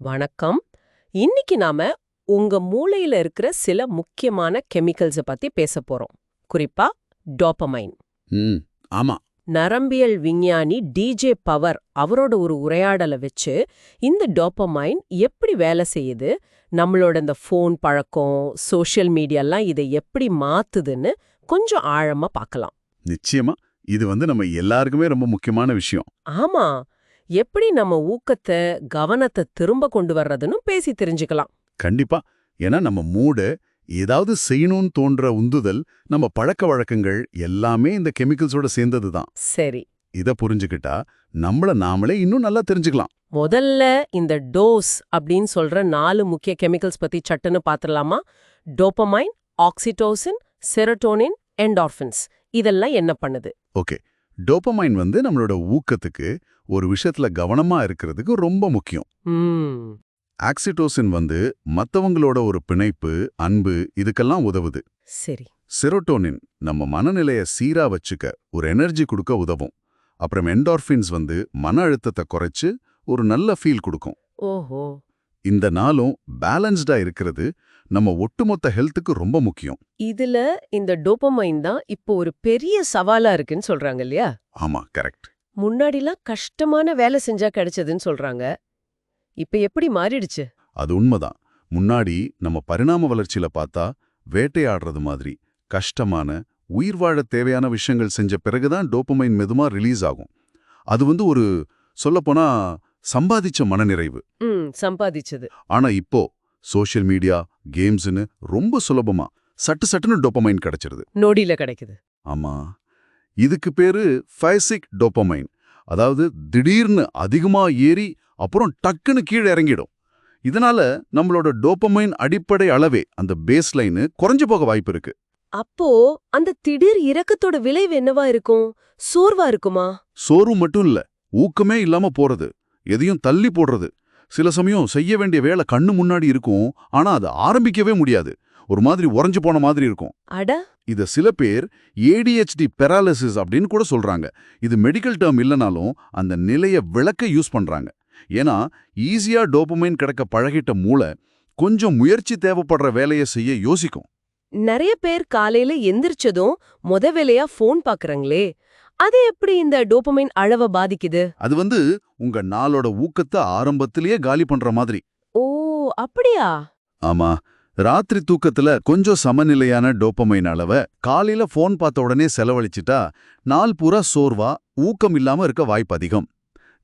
வணக்கம். இன்னைக்கு நாம உங்க மூளையில இருக்கிற சில முக்கியமான கெமிக்கல்ஸ பத்தி பேச போறோம். குறிப்பா டோபமைன். ம் ஆமா. நரம்பியல் விஞ்ஞானி டிஜே பவர் அவரோட ஒரு உரையாடலை வச்சு இந்த டோபமைன் எப்படி வேலை செய்யுது நம்மளோட இந்த ஃபோன் பழக்கம் சோஷியல் மீடியாலாம் இதை எப்படி மாத்துதுன்னு கொஞ்சம் ஆழமா பார்க்கலாம். நிச்சயமா இது வந்து நம்ம எல்லாருக்குமே ரொம்ப முக்கியமான விஷயம். ஆமா. எப்படி நம்ம ஊக்கத்தை கவனத்தை திரும்ப கொண்டு வர்றதுன்னு பேசி தெரிஞ்சுக்கலாம். கண்டிப்பா. ஏன்னா நம்ம மூடு ஏதாவது செய்யணும்னு தோன்ற உந்துதல் நம்ம பழக்க வழக்கங்கள் எல்லாமே இந்த கெமிக்கல்ஸோட சேர்ந்தது தான். சரி. இத புரிஞ்சுக்கிட்டா நம்மள நாமளே இன்னும் நல்லா தெரிஞ்சுக்கலாம். முதல்ல இந்த டோஸ் அப்படின்னு சொல்ற நாலு முக்கிய கெமிக்கல்ஸ் பத்தி சட்டுன்னு பாத்துடலாமா? Dopamine oxytocin serotonin endorphins. இதெல்லாம் என்ன பண்ணுது? ஓகே. டோபமைன் வந்து நம்மளோட ஊக்கத்துக்கு ஒரு விஷயத்துல கவனமா இருக்கிறதுக்கு ரொம்ப முக்கியம். ஆக்சிடோசின் வந்து மத்தவங்களோட ஒரு பிணைப்பு அன்பு இதுக்கெல்லாம் உதவுது. சரி. செரோட்டோனின் நம்ம மனநிலைய சீரா வச்சுக்க ஒரு எனர்ஜி கொடுக்க உதவும். அப்புறம் என்டார்ஃபின்ஸ் வந்து மன அழுத்தத்தை குறைச்சு ஒரு நல்ல ஃபீல் கொடுக்கும். ஓஹோ. இந்த நாளும் பேலன்ஸ்டா இருக்கிறது நம்ம ஒட்டுமொத்த ஹெல்த்துக்கு ரொம்ப முக்கியம். இதுல இந்த டோபமைன் தான் இப்போ ஒரு பெரிய சவாலா இருக்குன்னு சொல்றாங்க இல்லையா? ஆமா கரெக்ட். முன்னாடிலாம் கஷ்டமான வேலை செஞ்சா கிடைச்சதுன்னு சொல்றாங்க. இப்ப எப்படி மாறிடுச்சு? அது உண்மைதான். முன்னாடி நம்ம பரிணாம வளர்ச்சியில பார்த்தா வேட்டையாடுறது மாதிரி கஷ்டமான உயிர் வாழ தேவையான விஷயங்கள் செஞ்ச பிறகுதான் டோப்பமைன் மெதுமா ரிலீஸ் ஆகும். அது வந்து ஒரு சொல்லப்போனா சம்பாதிச்ச மனநிறைவு. சம்பாதிச்சது. ஆனா இப்போ சோஷியல் மீடியா கேம்ஸ்னு ரொம்ப சுலபமா சட்டு சட்டுன்னு டோப்பமைன் கிடைச்சிருது. நொடியில கிடைக்குது. ஆமா. இதுக்கு பேரு ஃபைசிக் டோப்பமைன் அதாவது திடீர்னு அதிகமா ஏறி அப்புறம் டக்குன்னு கீழே இறங்கிடும். இதனால நம்மளோட டோப்பமைன் அடிப்படை அளவே அந்த பேஸ் லைனு குறைஞ்சு போக வாய்ப்பு இருக்கு. அப்போ அந்த திடீர் இறக்கத்தோட விளைவு என்னவா இருக்கும்? சோர்வா இருக்குமா? சோர்வு மட்டும் இல்ல ஊக்கமே இல்லாம போறது. எதையும் தள்ளி போடுறது. சில சமயம் செய்ய வேண்டிய வேலை கண்ணு முன்னாடி இருக்கும் ஆனா அது ஆரம்பிக்கவே முடியாது. ஒரு மாதிரி உறைஞ்சு போன மாதிரி இருக்கும். அட. இத சில பேர் ஏடிஹெச்டி பெராலிசிஸ் அப்படின்னு கூட சொல்றாங்க. இது மெடிக்கல் டேர்ம் இல்லனாலும் அந்த நிலைய விளக்க யூஸ் பண்றாங்க. ஏன்னா ஈஸியா டோபமைன் கிடைக்க பழகிட்ட மூளை கொஞ்சம் முயற்சி தேவைப்படுற வேலையை செய்ய யோசிக்கும். நிறைய பேர் காலையில எந்திரிச்சதும் முத வேலையா ஃபோன் பாக்குறாங்களே அது எப்படி இந்த டோபமைன் அளவை பாதிக்குது? அது வந்து உங்க நாளோட ஊக்கத்தை ஆரம்பத்திலேயே காலி பண்ற மாதிரி. ஓ அப்படியா? ஆமா. ராத்திரி தூக்கத்துல கொஞ்சம் சமநிலையான டோப்பமைன் அளவை காலையில ஃபோன் பார்த்த உடனே செலவழிச்சிட்டா நாள் பூரா சோர்வா ஊக்கம் இல்லாம இருக்க வாய்ப்பு அதிகம்.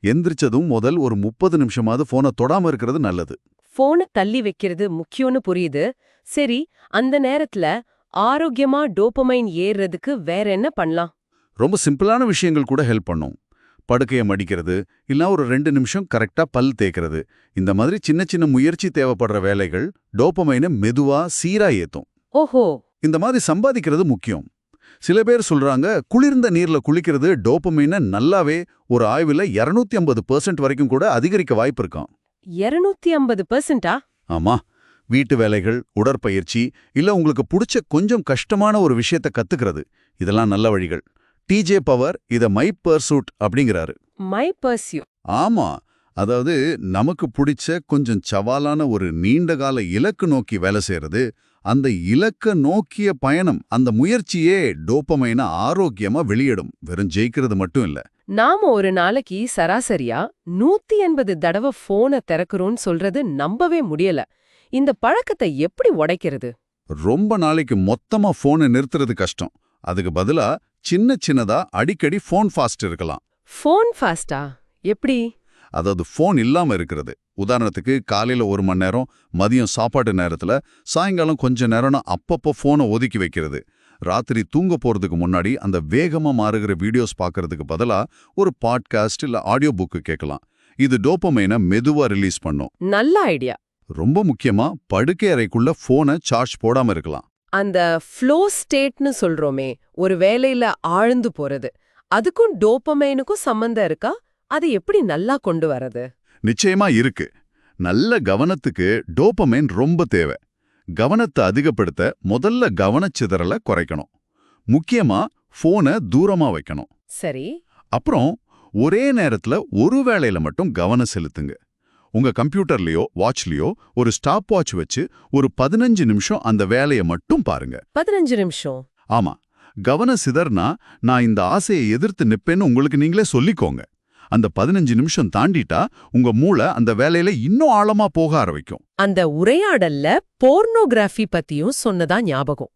எந்திரிச்சதும் முதல் ஒரு முப்பது நிமிஷமாவது ஃபோனை தொடாம இருக்கிறது நல்லது. போனை தள்ளி வைக்கிறது முக்கியம்னு புரியுது. சரி அந்த நேரத்துல ஆரோக்கியமா டோபமைன் ஏறுறதுக்கு வேற என்ன பண்ணலாம்? ரொம்ப சிம்பிளான விஷயங்கள் கூட ஹெல்ப் பண்ணும். படுக்கையை மடிக்கிறது இல்ல ஒரு ரெண்டு நிமிஷம் கரெக்டா பல் தேய்க்கிறது. இந்த மாதிரி சின்ன சின்ன முயற்சி தேவைப்படுற வேலைகள் டோப்பமைனை மெதுவா சீரா ஏத்தும். ஓஹோ! இந்த மாதிரி சம்பாதிக்கிறது முக்கியம். சில பேர் சொல்றாங்க குளிர்ந்த நீர்ல குளிக்கிறது டோப்பமைனை நல்லாவே ஒரு ஆய்வுல 250% ஐம்பது வரைக்கும் கூட அதிகரிக்க வாய்ப்பு இருக்காம். இருநூத்தி ஐம்பது பெர்சென்டா ஆமா. வீட்டு வேலைகள் உடற்பயிற்சி இல்ல உங்களுக்கு பிடிச்ச கொஞ்சம் கஷ்டமான ஒரு விஷயத்த கத்துக்கிறது. இதெல்லாம் நல்ல வழிகள். டிஜே பவர் இத மை பர்சூட் அப்படிங்கிறாரு. மை பர்சியூ ஆமா. அதாவது நமக்கு பிடிச்ச கொஞ்சம் சவாலான ஒரு நீண்டகால இலக்கு நோக்கி வேலை செய்யறது அந்த இலக்க நோக்கிய பயணம் அந்த முயற்சியே டோப்பமைன ஆரோக்கியமா வெளியிடும். வெறும் ஜெயிக்கிறது மட்டும் இல்ல. நாம ஒரு நாளைக்கு சராசரியா நூத்தி எண்பது தடவை போனை திறக்கிறோம்னு சொல்றது நம்பவே முடியல. இந்த பழக்கத்தை எப்படி உடைக்கிறது? ரொம்ப நாளைக்கு மொத்தமா போனை நிறுத்துறது கஷ்டம். அதுக்கு பதிலா சின்ன சின்னதா அடிக்கடி ஃபோன் ஃபாஸ்ட் இருக்கலாம். ஃபோன் ஃபாஸ்டா எப்படி? அதாவது ஃபோன் இல்லாம இருக்கிறது. உதாரணத்துக்கு காலையில ஒரு மணி நேரம் மதியம் சாப்பாட்டு நேரத்துல சாயங்காலம் கொஞ்ச நேரம்னு அப்பப்போ ஃபோனை ஒதுக்கி வைக்கிறது. ராத்திரி தூங்க போறதுக்கு முன்னாடி அந்த வேகமா மாறுகிற வீடியோஸ் பார்க்கறதுக்கு பதிலா ஒரு பாட்காஸ்ட் இல்ல ஆடியோ புக்கு கேட்கலாம். இது டோப்பமைனை மெதுவா ரிலீஸ் பண்ணும். நல்ல ஐடியா ரொம்ப முக்கியமா படுக்கை அறைக்குள்ள ஃபோனை சார்ஜ் போடாம இருக்கலாம். அந்த ஃப்ளோ ஸ்டேட்னு சொல்றோமே ஒரு வேலையில ஆழ்ந்து போறது. அதுக்கும் டோபமைனுக்கும் சம்பந்தம் இருக்கா? அதை எப்படி நல்லா கொண்டு வரது நிச்சயமா இருக்கு. நல்ல கவனத்துக்கு டோப்பமைன் ரொம்ப தேவை. கவனத்தை அதிகப்படுத்த முதல்ல கவனச்சிதறலை குறைக்கணும். முக்கியமா ஃபோனை தூரமா வைக்கணும். சரி. அப்புறம் ஒரே நேரத்துல ஒரு வேளையில மட்டும் கவனம் செலுத்துங்க. உங்க கம்ப்யூட்டர்லயோ வாட்ச்லயோ ஒரு ஸ்டாப் வாட்ச் வச்சு ஒரு பதினஞ்சு நிமிஷம் அந்த வேலையை மட்டும் பாருங்க. பதினஞ்சு நிமிஷம். ஆமா. கவன சிதர்னா நான் இந்த ஆசையை எதிர்த்து நிப்பேன்னு உங்களுக்கு நீங்களே சொல்லிக்கோங்க. அந்த பதினஞ்சு நிமிஷம் தாண்டிட்டா உங்க மூளை அந்த வேலையில இன்னும் ஆழமா போக ஆரம்பிக்கும். அந்த உரையாடல்ல போர்னோகிராஃபி பத்தியும் சொன்னதா ஞாபகம்.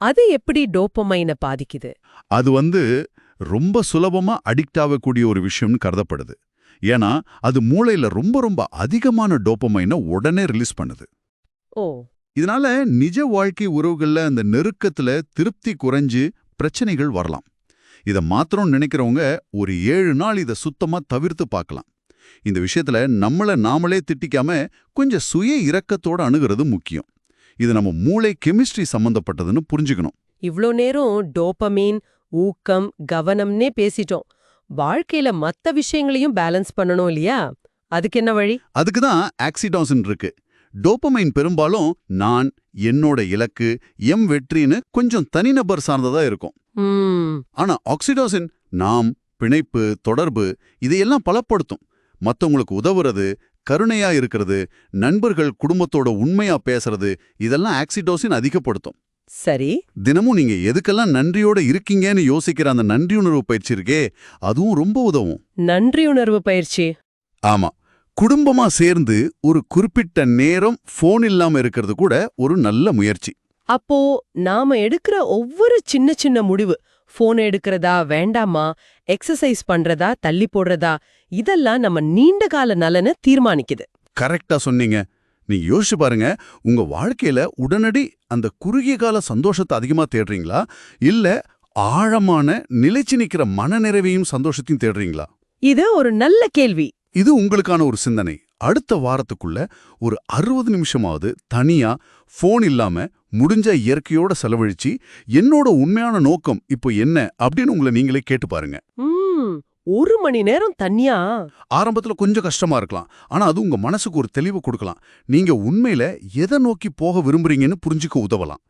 அது எப்படி டோப்பமைனை பாதிக்குது? அது வந்து ரொம்ப சுலபமா அடிக்ட் ஆகக்கூடிய ஒரு விஷயம்னு கருதப்படுது. ஏன்னா அது மூளையில ரொம்ப ரொம்ப அதிகமான டோப்பமைனை உடனே ரிலீஸ் பண்ணுது. ஓ. இதனால நிஜ வாழ்க்கை உறவுகள்ல அந்த நெருக்கத்துல திருப்தி குறைஞ்சு பிரச்சனைகள் வரலாம். இத மாத்திரம் நினைக்கிறவங்க ஒரு ஏழு நாள் இத சுத்தமா தவிர்த்து பார்க்கலாம். இந்த விஷயத்துல நம்மள நாமளே திட்டிக்காம கொஞ்சம் சுய இரக்கத்தோட அணுகிறது முக்கியம். இது நம்ம மூளை கெமிஸ்ட்ரி சம்பந்தப்பட்டதுன்னு புரிஞ்சுக்கணும். இவ்ளோ நேரம் டோபமீன் ஊக்கம் கவனம்னே பேசிட்டோம். வாழ்க்கையில மத்த விஷயங்களையும் பேலன்ஸ் பண்ணணும் இல்லையா? அதுக்கு என்ன வழி? அதுக்கு தான் ஆக்சிடாசின் இருக்கு. டோப்பமைன் பெரும்பாலும் நான் என்னோட இலக்கு எம் வெற்றின்னு கொஞ்சம் தனிநபர் சார்ந்ததா இருக்கும். ஆனா ஆக்சிடோசின் நாம் பிணைப்பு தொடர்பு இதையெல்லாம் பலப்படுத்தும். மத்தவங்களுக்கு உதவுறது கருணையா இருக்கிறது நண்பர்கள் குடும்பத்தோட உண்மையா பேசுறது இதெல்லாம் ஆக்சிடோசின் அதிகப்படுத்தும். சரி. தினமும் நீங்க எதுக்கெல்லாம் நன்றியோட இருக்கீங்கன்னு யோசிக்கிற அந்த நன்றியுணர்வு பயிற்சி இருக்கே அதுவும் ரொம்ப உதவும். நன்றியுணர்வு பயிற்சி. ஆமா. குடும்பமா சேர்ந்து ஒரு குறிப்பிட்ட நேரம் ஃபோன் இல்லாம இருக்கிறது கூட ஒரு நல்ல முயற்சி. அப்போ நாம எடுக்கிற ஒவ்வொரு சின்ன சின்ன முடிவு போன் எடுக்கிறதா வேண்டாமா எக்ஸசைஸ் பண்றதா தள்ளி போடுறதா இதெல்லாம் நம்ம நீண்ட கால நலனை தீர்மானிக்குது. கரெக்டா சொன்னீங்க. நீங்க யோசிச்சு பாருங்க உங்க வாழ்க்கையில உடனடி அந்த குறுகிய கால சந்தோஷத்தை அதிகமா தேடுறீங்களா? இல்ல ஆழமான நிலைச்சு நிக்கிற மனநிறைவையும் சந்தோஷத்தையும் தேடுறீங்களா? இது ஒரு நல்ல கேள்வி. இது உங்களுக்கான ஒரு சிந்தனை. அடுத்த வாரத்துக்குள்ள ஒரு அறுபது நிமிஷமாவது தனியா ஃபோன் இல்லாம முடிஞ்ச இயற்கையோட செலவழிச்சு என்னோட உண்மையான நோக்கம் இப்போ என்ன அப்படின்னு உங்களை நீங்களே கேட்டு பாருங்க. ஒரு மணி நேரம் தனியா ஆரம்பத்துல கொஞ்சம் கஷ்டமா இருக்கலாம். ஆனா அது உங்க மனசுக்கு ஒரு தெளிவு கொடுக்கலாம். நீங்க உண்மையில எதை நோக்கி போக விரும்புறீங்கன்னு புரிஞ்சுக்க உதவலாம்.